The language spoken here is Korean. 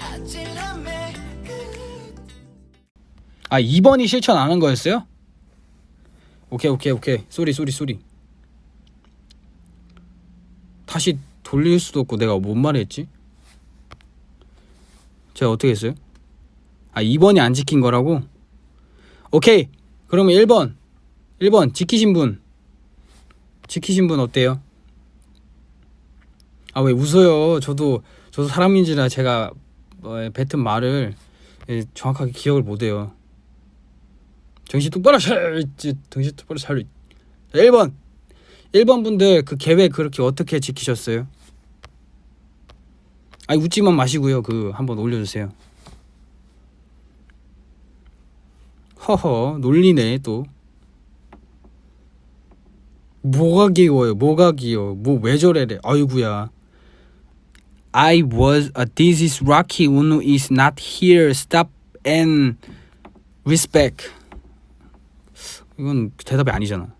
아찔함에 아 2번이 실천 안 한 거였어요? 오케이 오케이 오케이 쏘리 쏘리 쏘리 다시 돌릴 수도 없고 내가 뭔 말을 했지? 제가 어떻게 했어요? 아 2번이 안 지킨 거라고? 오케이 그러면 1번 1번 지키신 분 지키신 분 어때요? 아 왜 웃어요? 저도 저도 사람인지라 제가 어, 뱉은 말을 예, 정확하게 기억을 못해요. 정신 똑바로 있지 정신 똑바로 차려. 1번. 1번 분들 그 계획 그렇게 어떻게 지키셨어요? 아니 웃지만 마시고요. 그 한번 올려주세요. 허허 놀리네 또. 뭐가 귀여워요? 뭐가 귀여워? 뭐 왜 저래래 아이구야 I was uh, this is Rocky Uno is not here stop and respect 이건 대답이 아니잖아